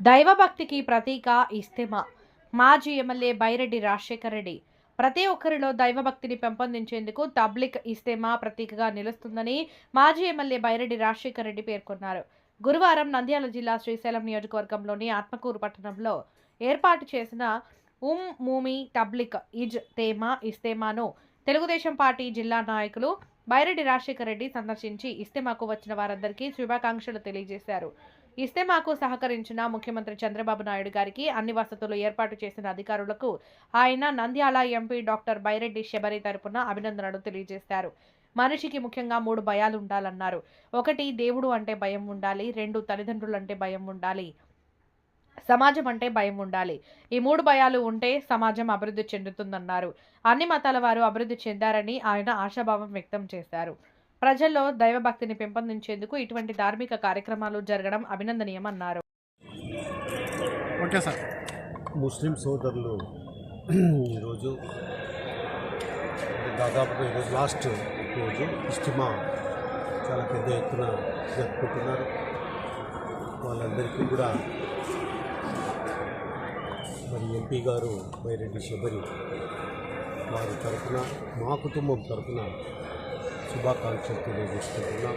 దైవభక్తికి ప్రతీక ఇస్తేమా మాజీ ఎమ్మెల్యే బైరెడ్డి రాజశేఖర్ రెడ్డి. ప్రతి ఒక్కరిలో దైవభక్తిని పెంపొందించేందుకు తబ్లిక్ ఇస్తేమా ప్రతీకగా నిలుస్తుందని మాజీ ఎమ్మెల్యే బైరెడ్డి రాజశేఖర్ రెడ్డి పేర్కొన్నారు. గురువారం నంద్యాల జిల్లా శ్రీశైలం నియోజకవర్గంలోని ఆత్మకూరు పట్టణంలో ఏర్పాటు చేసిన ఉమ్ మూమి తబ్లిక్ ఇజ్ తేమా ఇస్తేమాను తెలుగుదేశం పార్టీ జిల్లా నాయకులు బైరెడ్డి రాజశేఖర్ రెడ్డి సందర్శించి ఇస్తేమాకు వచ్చిన వారందరికీ శుభాకాంక్షలు తెలియజేశారు. ఇస్తే మాకు సహకరించిన ముఖ్యమంత్రి చంద్రబాబు నాయుడు గారికి అన్ని వసతులు ఏర్పాటు చేసిన అధికారులకు ఆయన నంద్యాల ఎంపీ డాక్టర్ బైరెడ్డి శబరి తరపున అభినందనలు తెలియజేశారు మనిషికి ముఖ్యంగా మూడు భయాలు ఉండాలన్నారు. ఒకటి దేవుడు అంటే భయం ఉండాలి. రెండు తల్లిదండ్రులు అంటే భయం ఉండాలి. సమాజం అంటే భయం ఉండాలి. ఈ మూడు భయాలు ఉంటే సమాజం అభివృద్ధి చెందుతుందన్నారు. అన్ని మతాల వారు అభివృద్ధి చెందారని ఆయన ఆశాభావం వ్యక్తం చేశారు. ప్రజల్లో దైవభక్తిని పెంపొందించేందుకు ఇటువంటి ధార్మిక కార్యక్రమాలు జరగడం అభినందనీయమన్నారు. Okay sir. ముస్లిం సోదరులు ఈరోజు దాదాపుగా ఈరోజు లాస్ట్ రోజు ఇస్టిమా చాలా పెద్ద ఎత్తున జరుపుకుంటున్నారు. వాళ్ళందరికీ కూడా మరి ఎంపీ గారు బైరెడ్డి శబరి వారి తరఫున మా కుటుంబం తరఫున శుభాకాంక్షలు తెలియజేసుకుంటున్నాం.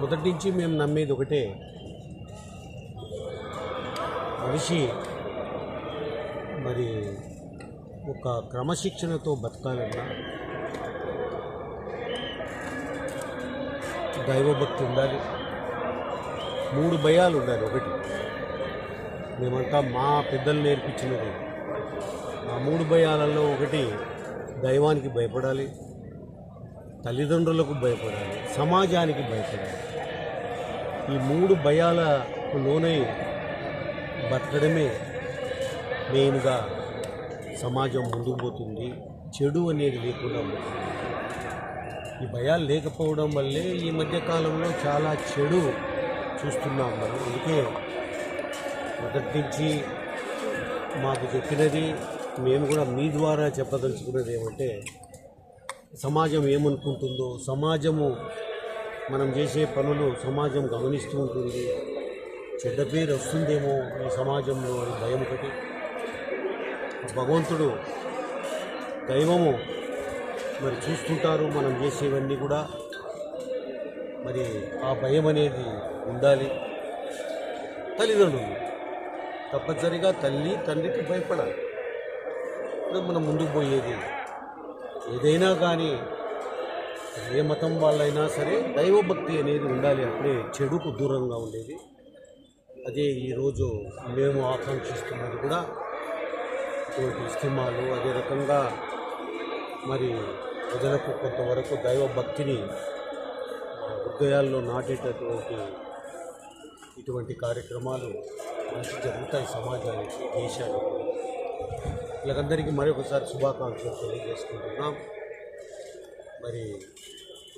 మొదటి నుంచి మేము నమ్మేది ఒకటే మనిషి మరి ఒక క్రమశిక్షణతో బతకాలన్నా దైవభక్తి ఉండాలి. మూడు భయాలు ఉండాలి ఒకటి. మేమంతా మా పెద్దలు నేర్పించినది. ఆ మూడు భయాలలో ఒకటి దైవానికి భయపడాలి. తల్లిదండ్రులకు భయపడాలి సమాజానికి భయపడాలి. ఈ మూడు భయాలకు లోనై బతకడమే మెయిన్గా సమాజం ముందుకు పోతుంది. చెడు అనేది లేకుండా పోతుంది. ఈ భయాలు లేకపోవడం వల్లే ఈ మధ్యకాలంలో చాలా చెడు చూస్తున్నాం మనం. అందుకే మొదటి నుంచి మాకు చెప్పినది మేము కూడా మీ ద్వారా చెప్పదలుచుకున్నది ఏమంటే సమాజం ఏమనుకుంటుందో సమాజము మనం చేసే పనులు సమాజం గమనిస్తూ ఉంటుంది. చెడ్డ పేరు వస్తుందేమో ఈ సమాజంలో అని భయం ఒకటి. భగవంతుడు దైవము మరి చూస్తుంటారు మనం చేసేవన్నీ కూడా. మరి ఆ భయం అనేది ఉండాలి. తల్లిదండ్రులు తప్పనిసరిగా తల్లి తండ్రికి భయపడాలి. ఇప్పుడు మనం ముందుకు పోయేది ఏదైనా కానీ ఏ మతం వాళ్ళైనా సరే దైవభక్తి అనేది ఉండాలి. అప్పుడే చెడుకు దూరంగా ఉండేది. అదే ఈరోజు మేము ఆకాంక్షిస్తున్నది కూడా ఇటువంటి ఇస్తిమాలు అదే రకంగా మరి ప్రజలకు కొంతవరకు దైవభక్తిని హృదయాల్లో నాటేటటువంటి ఇటువంటి కార్యక్రమాలు మంచి జరుగుతాయి సమాజానికి దేశానికి. వీళ్ళకందరికీ మరొకసారి శుభాకాంక్షలు తెలియజేసుకుంటున్నాం మరి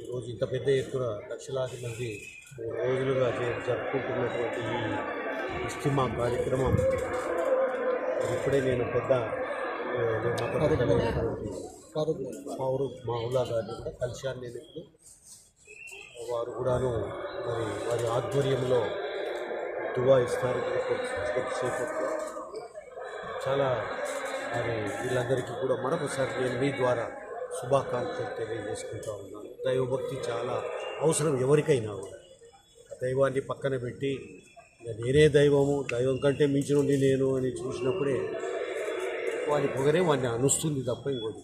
ఈరోజు ఇంత పెద్ద ఎత్తున లక్షలాది మంది మూడు రోజులుగా జరుపుకుంటున్నటువంటి ఈ ఇస్తిమా కార్యక్రమం మరి ఇప్పుడే నేను పెద్ద ఫారూక్ మావులా గారిని కూడా కలిశాను నేను ఇప్పుడు వారు కూడాను మరి వారి ఆధ్వర్యంలో దువా ఇస్తారు కొద్ది- కొద్దిసేపట్లో చాలా మరి వీళ్ళందరికీ కూడా మరొకసారి నేను మీ ద్వారా శుభాకాంక్షలు తెలియజేసుకుంటా ఉన్నాను దైవభక్తి చాలా అవసరం ఎవరికైనా కూడా. దైవాన్ని పక్కన పెట్టి నేనే దైవము దైవం కంటే మించినుండి నేను అని చూసినప్పుడే వాడి పొగరే వాడిని అనుస్తుంది తప్ప ఇంకోటి